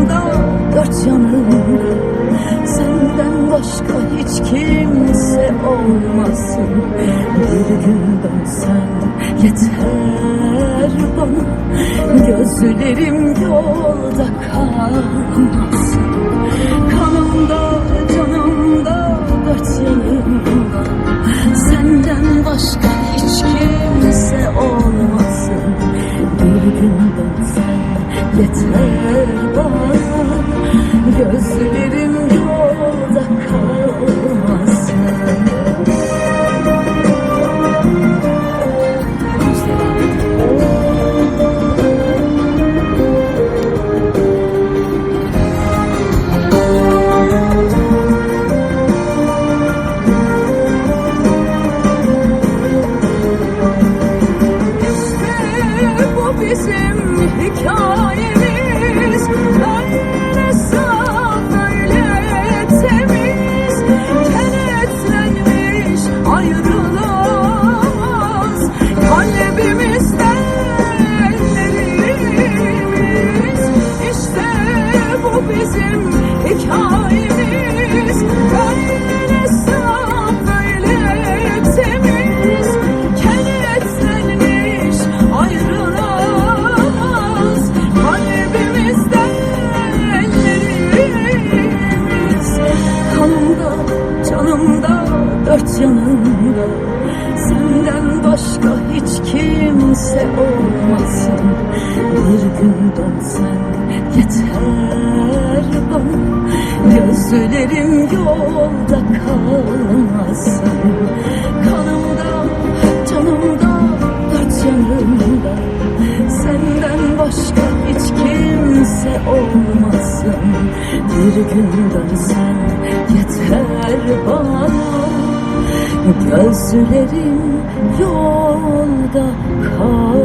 Yanımda dört yanım. Senden başka hiç kimse olmasın. Bir gün dönsen yeter bana. Gözlerim yolda kalmasın bisiklet Gözlerim sevdan sen yeter bana. Gözlerim yolda kalmasın. Kanımda, canımda, dört yanımda Senden başka hiç kimse olmasın. Bir gün sen yeter bana. Gözlerim yolda kalmasın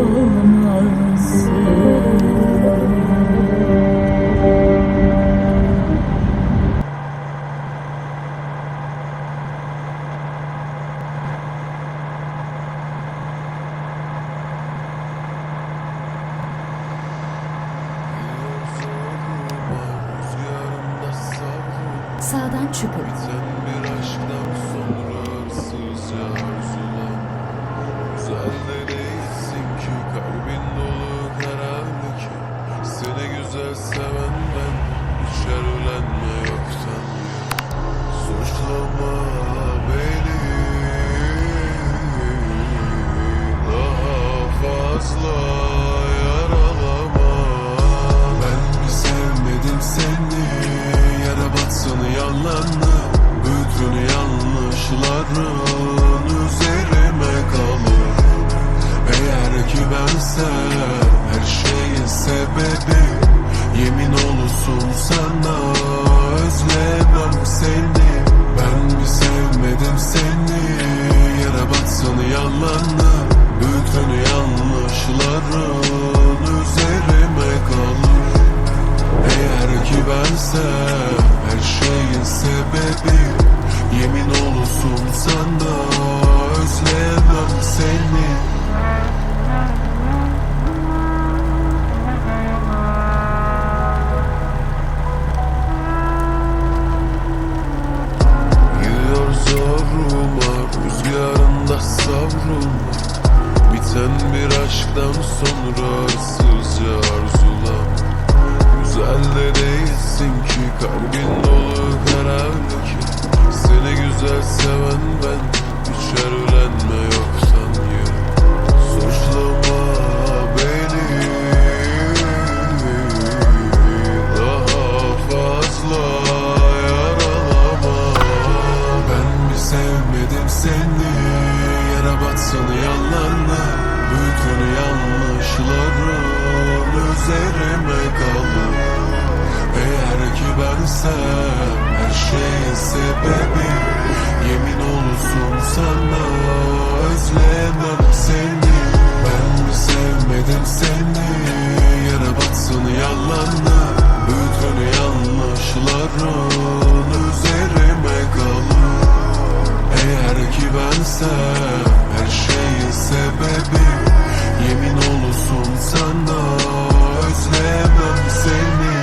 Geceden sonra ısırca arzula. Güzel de değilsin ki kalbin dolu kararlı ki. Seni güzel seven ben Hiç evlenme yoksan ya Suçlama beni. Daha fazla yaralama. Ben mi sevmedim seni yanlışların üzerime kalır. Eğer ki bensem her şeyin sebebi Yemin olsun sana özlemem seni. Ben mi sevmedim seni Yere batsın yalanla Bütün yanlışların üzerime kalır. Eğer ki bensem her şeyin sebebi Yemin olsun sana özlemem seni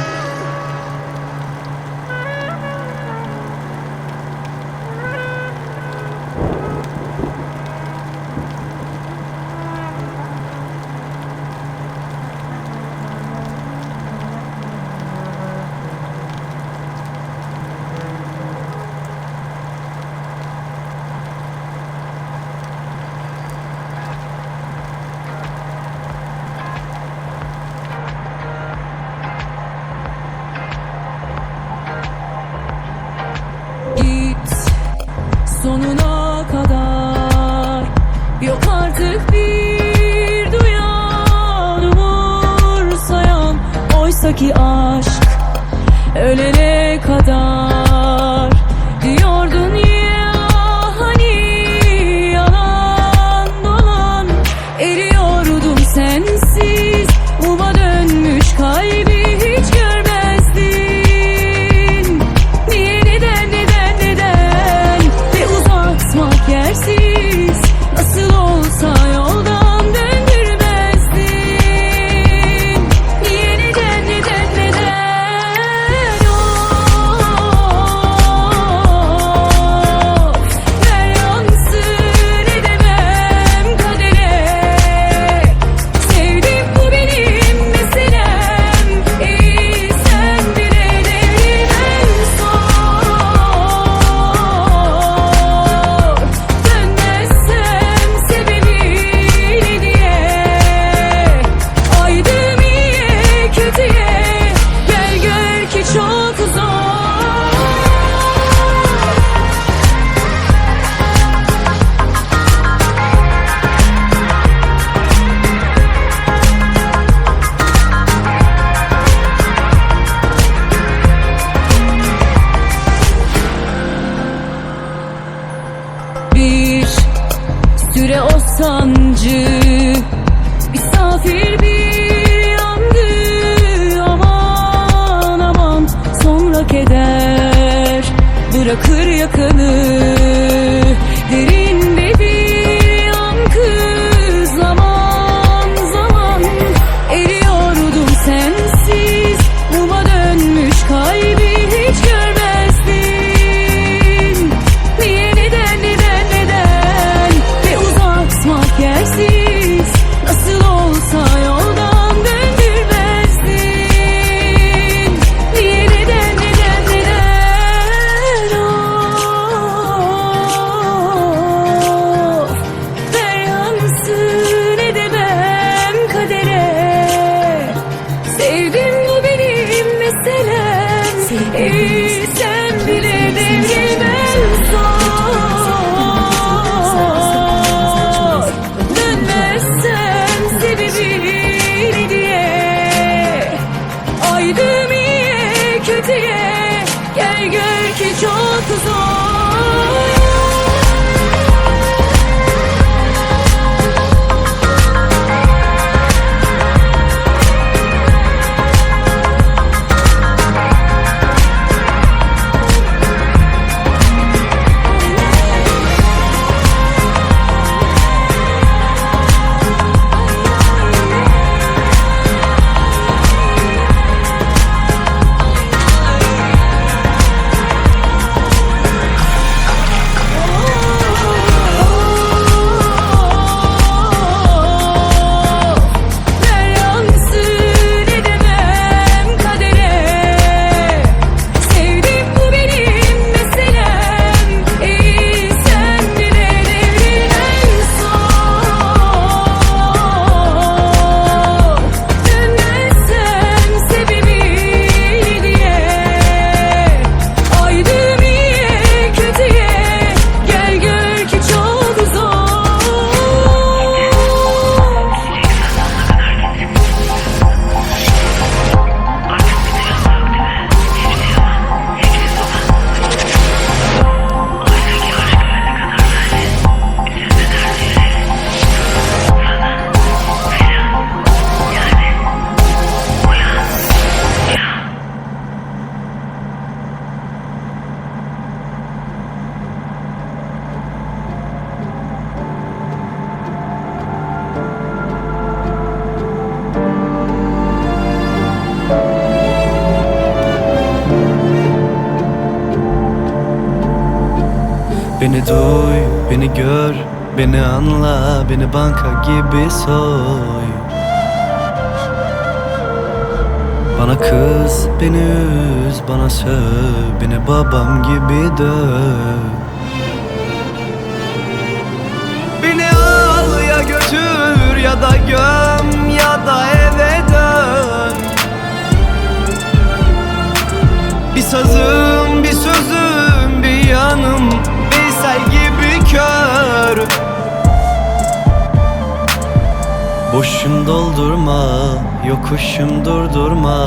Oysa ki süre beni anla, beni banka gibi soy. Bana kız, beni üz, bana söv, beni babam gibi döv. Beni al ya götür ya da göm ya da eve dön. Bir sazım, bir sözüm, bir yanım. Veysel gibi kör Boşum doldurma, yokuşum durdurma.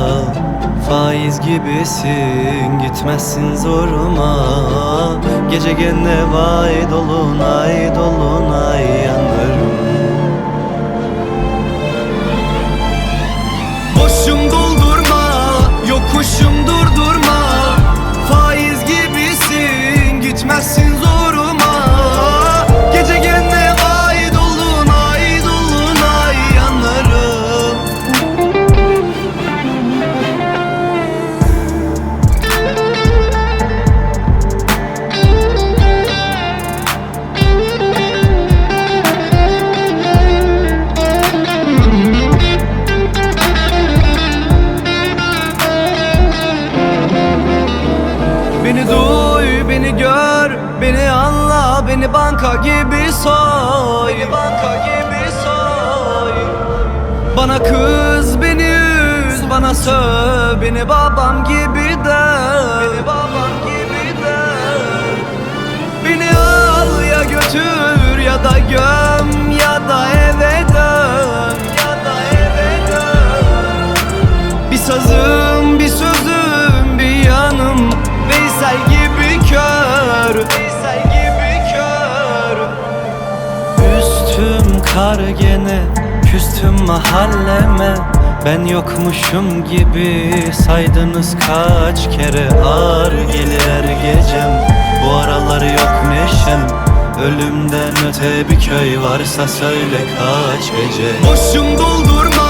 Faiz gibisin, gitmezsin zoruma. Gece gene vay dolunay dolunay. Yanarım banka gibi soy banka gibi soy. Bana kız, beni üz, bana söv, beni babam gibi döv Beni babam gibi döv Beni al ya götür ya da göm Kar gene Küstüm mahalleme. Ben yokmuşum gibi Saydınız kaç kere. Ağır gelir gecem Bu aralar yok neşem. Ölümden öte bir köy varsa söyle kaç gece. Boşum doldurma,